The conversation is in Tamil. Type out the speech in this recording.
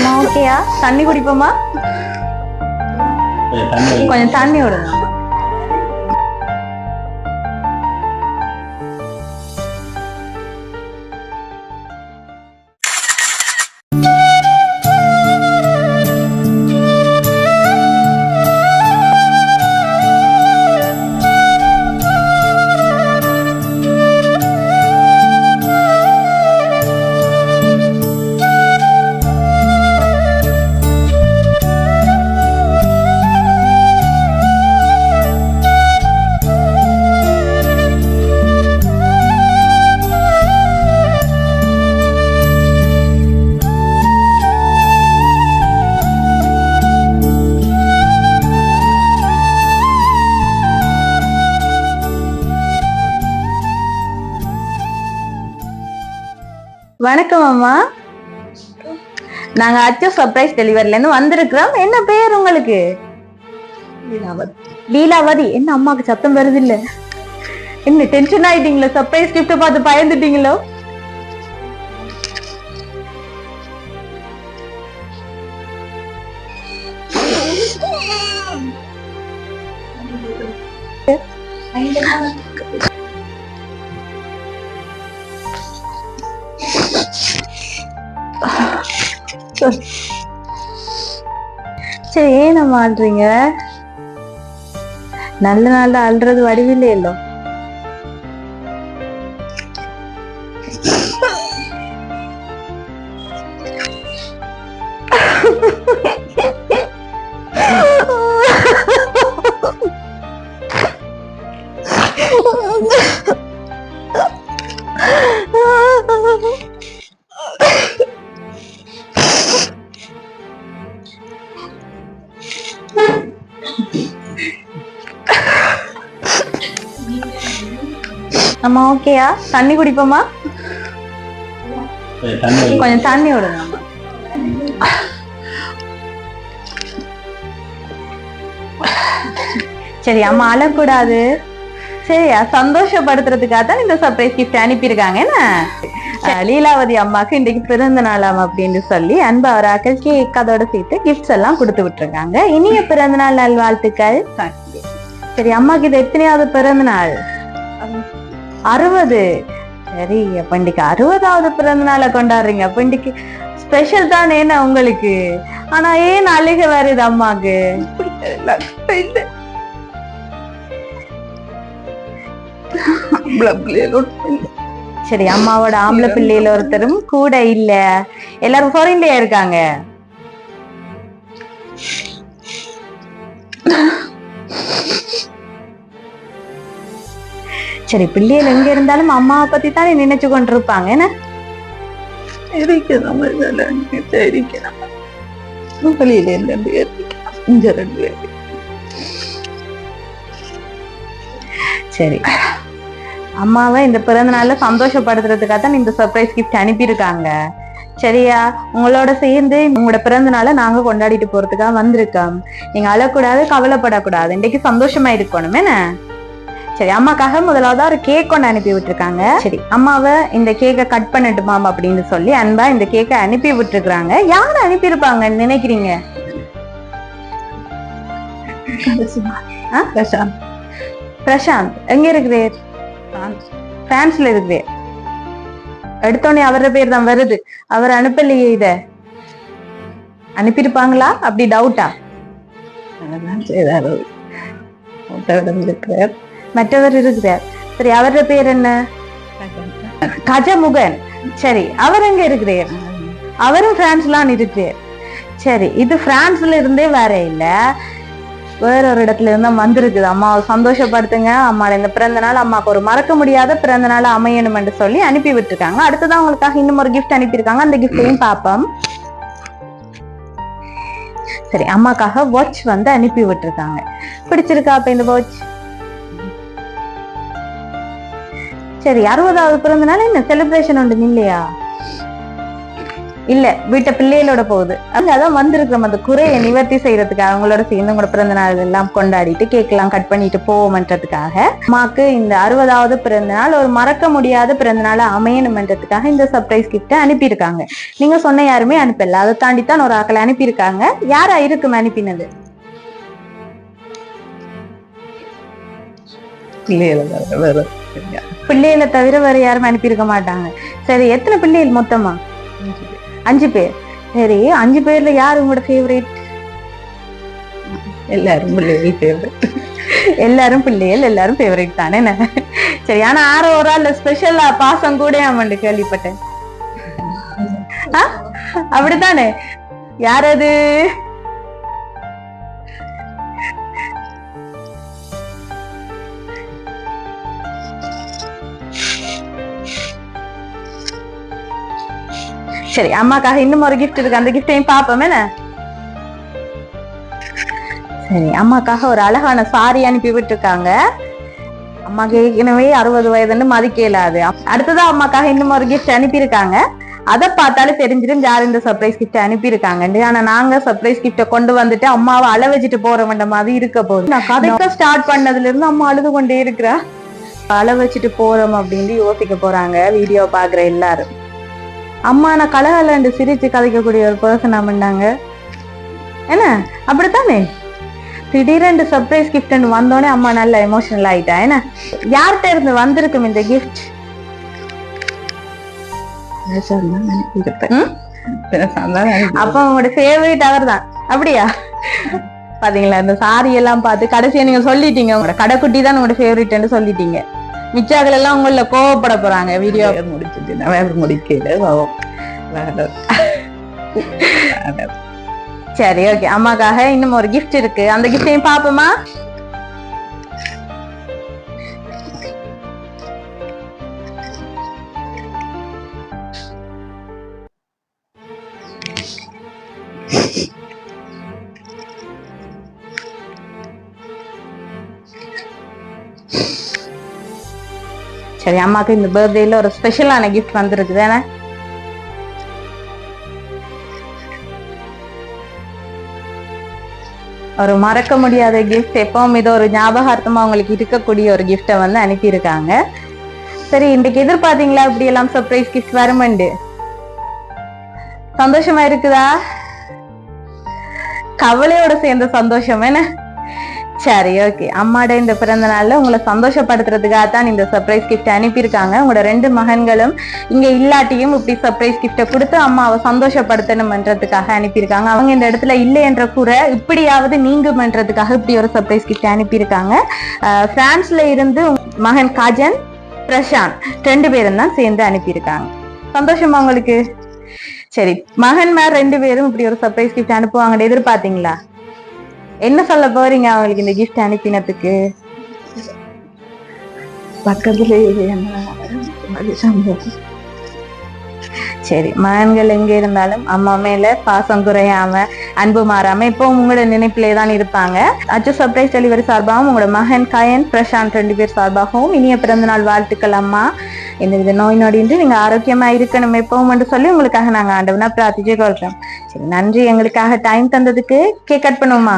ஓகேயா தண்ணி குடிப்போமா? கொஞ்சம் தண்ணி விடுங்க. வணக்கம் அம்மா. நாங்க அச்சோ சர்ப்ரைஸ் டெலிவரில இருந்து வந்திருக்கிறோம். என்ன பேர் உங்களுக்கு? லீலாவதி. என்ன அம்மாக்கு சத்தம் வருது இல்ல? என்ன டென்ஷன் ஆயிட்டீங்களோ? சர்ப்ரைஸ் கிஃப்ட் பார்த்து பயந்துட்டீங்களோ? சரி ஏன் நம்ம ஆடுறீங்க நல்ல நாள் அல்றது வடிவில்லை அம்மா ஓகேயா தண்ணி குடிப்போமா? கொஞ்சம் தண்ணி விடுங்க. சரி அம்மா அழக்கூடாது. சரியா சந்தோஷப்படுத்துறதுக்காக தான் இந்த சர்ப்ரைஸ் கிஃப்ட் அனுப்பியிருக்காங்க. என்ன? லீலாவதி அம்மாக்கு இன்றைக்கு பிறந்த நாளாம் அப்படின்னு சொல்லி அன்பு அவராக்கள் கேக் அதோட சேர்த்து கிஃப்ட்ஸ் எல்லாம் கொடுத்து விட்டுருக்காங்க. இனிய பிறந்த நாள் நல்வாழ்த்துக்கள் சரி அம்மாக்கு இது எத்தனையாவது பிறந்த நாள் அறுபது. சரி அப்ப இன்னைக்கு அறுபதாவது பிறந்த நாளை கொண்டாடுறீங்க. அப்ப இன்னைக்கு ஸ்பெஷல் தானே என்ன உங்களுக்கு? ஆனா ஏன் அழுக வருது அம்மாக்கு? சரி அம்மாவோட ஆம்பளை பிள்ளையில ஒருத்தரும் கூட இல்ல. எல்லாரும் ஃபாரின்லயா இருக்காங்க. சரி பிள்ளைகள் எங்க இருந்தாலும் அம்மாவை பத்தி தானே நினைச்சு கொண்டிருப்பாங்க. என்ன? இருக்கணும் இதெல்லாம் இருக்கணும் வெளியில ரெண்டு பேர் இருக்கணும். இங்க ரெண்டு பேர் சரி. அம்மாவை இந்த பிறந்த நாள்ல சந்தோஷப்படுத்துறதுக்காக தான் இந்த சர்ப்ரைஸ் கிஃப்ட் அனுப்பியிருக்காங்க. சரியா? உங்களோட சேர்ந்து உங்களோட பிறந்த நாளை நாங்க கொண்டாடிட்டு போறதுக்காக வந்திருக்கோம். நீங்க அழக்கூடாது கவலைப்படக்கூடாது. இன்னைக்கு சந்தோஷமா இருக்கணும். என்ன? சரி அம்மாக்காக முதலாவது ஒரு கேக் கொண்டு அனுப்பி விட்டுருக்காங்க. சரி. அம்மாவை இந்த கேக்கை கட் பண்ணட்டுமாம் அப்படின்னு சொல்லி அன்பா இந்த கேக்கை அனுப்பி விட்டுருக்காங்க யார் அனுப்பியிருப்பாங்கன்னு நினைக்கிறீங்க? பிரசாந்த். பிரசாந்த். எங்க இருக்கிறீர் பிரான்ஸ்ல இருக்கிறீர் எடுத்தோடனே அவர பேர் தான் வருது. அவர் அனுப்பலையே இத. அனுப்பியிருப்பாங்களா? அப்படி டவுட்டா இருக்கிறார் மற்றவர் இருக்கிறார். சரி அவர பேர் என்ன? கஜமுகன். சரி அவர் எங்க இருக்கிறார்? அவரும் பிரான்ஸ்லான் இருக்கிறார். சரி இது பிரான்ஸ்ல இருந்தே வேற இல்ல. வேற ஒரு இடத்துல இருந்தா வந்திருக்குது. அம்மாவை சந்தோஷப்படுத்துங்க. அம்மாவோட இந்த பிறந்த நாள் அம்மாவுக்கு ஒரு மறக்க முடியாத பிறந்த நாள் அமையணும் என்று சொல்லி அனுப்பி விட்டுருக்காங்க. அடுத்ததான் அவங்களுக்காக இன்னும் ஒரு கிஃப்ட் அனுப்பியிருக்காங்க. அந்த கிஃப்டையும் பார்ப்போம் சரி அம்மாக்காக வாட்ச் வந்து அனுப்பி விட்டுருக்காங்க. பிடிச்சிருக்கா அப்ப இந்த வாட்ச் சரி அறுபதாவது பிறந்த நாள் என்ன? செலிப்ரேஷன் உண்டு இல்லையா? இல்ல வீட்டை பிள்ளைகளோட போகுது. அங்க அதான் வந்திருக்கிறோம் அந்த குறையை நிவர்த்தி செய்யறதுக்காக அவங்களோட சேர்ந்து உங்களோட பிறந்த நாள் எல்லாம் கொண்டாடிட்டு கேக்கெல்லாம் கட் பண்ணிட்டு போவோம்ன்றதுக்காக அம்மாக்கு இந்த அறுபதாவது பிறந்த நாள் ஒரு மறக்க முடியாத பிறந்த நாள் அமையணும்ன்றதுக்காக இந்த சர்ப்ரைஸ் கிஃப்ட் அனுப்பியிருக்காங்க. நீங்க சொன்ன யாருமே அனுப்பல. அதை தாண்டி தான் ஒரு ஆக்களை அனுப்பியிருக்காங்க. யாரா இருக்கும் அனுப்பினது? பிள்ளைகளை வேற தவிர வேற யாரும் அனுப்பியிருக்க மாட்டாங்க. சரி எத்தனை பிள்ளைகள் மொத்தமா? அஞ்சு பேர். சரி அஞ்சு பேர்ல யார் உங்களோட ஃபேவரேட் எல்லாரும் பிள்ளைகள் ஃபேவரட் எல்லாரும் பிள்ளைகள் எல்லாரும் ஃபேவரட் தானே? சரி ஆனா ஆறு ஒரு ஆள் ஸ்பெஷலா பாசம் கூட ஆமாண்டு கேள்விப்பட்டேன்? அப்படித்தானே? யார் அது? சரி அம்மாக்காக இன்னும் ஒரு கிஃப்ட் இருக்கு அந்த கிஃப்டையும் பாப்போம் என்ன சரி அம்மாக்காக ஒரு அழகான சாரி அனுப்பி விட்டுருக்காங்க அம்மாக்கு ஏற்கனவே அறுபது வயதுன்னு மதிக்க இயலாது அடுத்ததா அம்மாக்காக இன்னும் ஒரு கிஃப்ட் அனுப்பியிருக்காங்க அதை பார்த்தாலே தெரிஞ்சிடும் யார் இந்த சர்ப்ரைஸ் கிஃப்ட் அனுப்பியிருக்காங்க ஆனா நாங்க சர்ப்ரைஸ் கிஃப்ட கொண்டு வந்துட்டு அம்மாவை அழ வச்சுட்டு போறவன்ற மாதிரி இருக்க போகுது நான் கதைக்க ஸ்டார்ட் பண்ணதுல இருந்து அம்மா அழுது கொண்டே இருக்கிறா அழ வச்சுட்டு போறோம் அப்படின்னு யோசிக்க போறாங்க வீடியோ பாக்குற எல்லாரும் அம்மா நான் கலகலண்டு சிரிச்சு கதைக்கக்கூடிய ஒரு பர்சன் பண்ணாங்க என்ன? அப்படித்தானே? திடீரென்று சர்ப்ரைஸ் கிஃப்ட் வந்தோடனே அம்மா நல்ல எமோஷனல் ஆயிட்டா. என்ன? யார்கிட்ட இருந்து வந்திருக்கும் இந்த கிஃப்ட் அப்ப உங்களோட ஃபேவரட் அவர் தான். அப்படியா? பாத்தீங்களா இந்த சாரி எல்லாம் பார்த்து கடைசியா நீங்க சொல்லிட்டீங்க. உங்களோட கடைக்குட்டி தான் உங்களோட ஃபேவரட்னு சொல்லிட்டீங்க. மிச்சாக்கள் எல்லாம் உங்கள கோவப்பட போறாங்க வீடியோ முடிச்சிட்டு வேற முடிக்கல. சரி ஓகே அம்மாக்காக இன்னும் ஒரு gift இருக்கு. அந்த கிஃப்டையும் பாப்போமா? சரி அம்மாக்கு இந்த பர்த்டேல ஒரு ஸ்பெஷலான கிஃப்ட் வந்திருக்கு தானே ஒரு மறக்க முடியாத கிஃப்ட் எப்பவும் இது ஒரு ஞாபகார்த்தமா உங்களுக்கு இருக்கக்கூடிய ஒரு கிஃப்டை வந்து அனுப்பியிருக்காங்க. சரி இன்றைக்கு எதிர்பார்த்தீங்களா? இப்படி எல்லாம் சர்ப்ரைஸ் கிஃப்ட் வருமெண்டு? சந்தோஷமா இருக்குதா? கவலையோட சேர்ந்த சந்தோஷம் என்ன? சரி ஓகே அம்மாட இந்த பிறந்த நாள்ல உங்களை சந்தோஷப்படுத்துறதுக்காக தான் இந்த சர்ப்ரைஸ் கிஃப்ட் அனுப்பியிருக்காங்க. உங்களோட ரெண்டு மகன்களும் இங்க இல்லாட்டியும் இப்படி சர்ப்ரைஸ் கிஃப்டை கொடுத்து அம்மாவை சந்தோஷப்படுத்தணும்ன்றதுக்காக அனுப்பியிருக்காங்க. அவங்க இந்த இடத்துல இல்லை என்ற கூற இப்படியாவது நீங்குமன்றதுக்காக இப்படி ஒரு சர்ப்ரைஸ் கிஃப்ட் அனுப்பியிருக்காங்க. அஹ் பிரான்ஸ்ல இருந்து மகன் காஜன் பிரசாந்த் ரெண்டு பேரும் தான் சேர்ந்து அனுப்பியிருக்காங்க. சந்தோஷமா உங்களுக்கு? சரி மகன்மார் ரெண்டு பேரும் இப்படி ஒரு சர்ப்ரைஸ் கிஃப்ட் அனுப்புவாங்கன்னு எதிர்பார்த்தீங்களா? என்ன சொல்ல போறீங்க அவங்களுக்கு இந்த கிஃப்ட் அனுப்பினதுக்கு? பக்கத்துல சரி மகன்கள் எங்க இருந்தாலும் அம்மா மேல பாசம் குறையாம அன்பு மாறாம இப்போ உங்களோட நினைப்பிலே தான் இருப்பாங்க. அச்சு சர்ப்ரைஸ் டெலிவரி சார்பாகவும் உங்களோட மகன் கயன் பிரசாந்த் ரெண்டு பேர் சார்பாகவும் இனிய பிறந்த நாள் வாழ்த்துக்கள் அம்மா. எந்தவித நோய் நொடியின்றி நீங்க ஆரோக்கியமா இருக்கணும் எப்பவும் என்று சொல்லி உங்களுக்காக நாங்க ஆண்டவனா பிரார்த்திச்சு கொள்றோம். சரி நன்றி எங்களுக்காக டைம் தந்ததுக்கு. கேக் கட் பண்ணுவோமா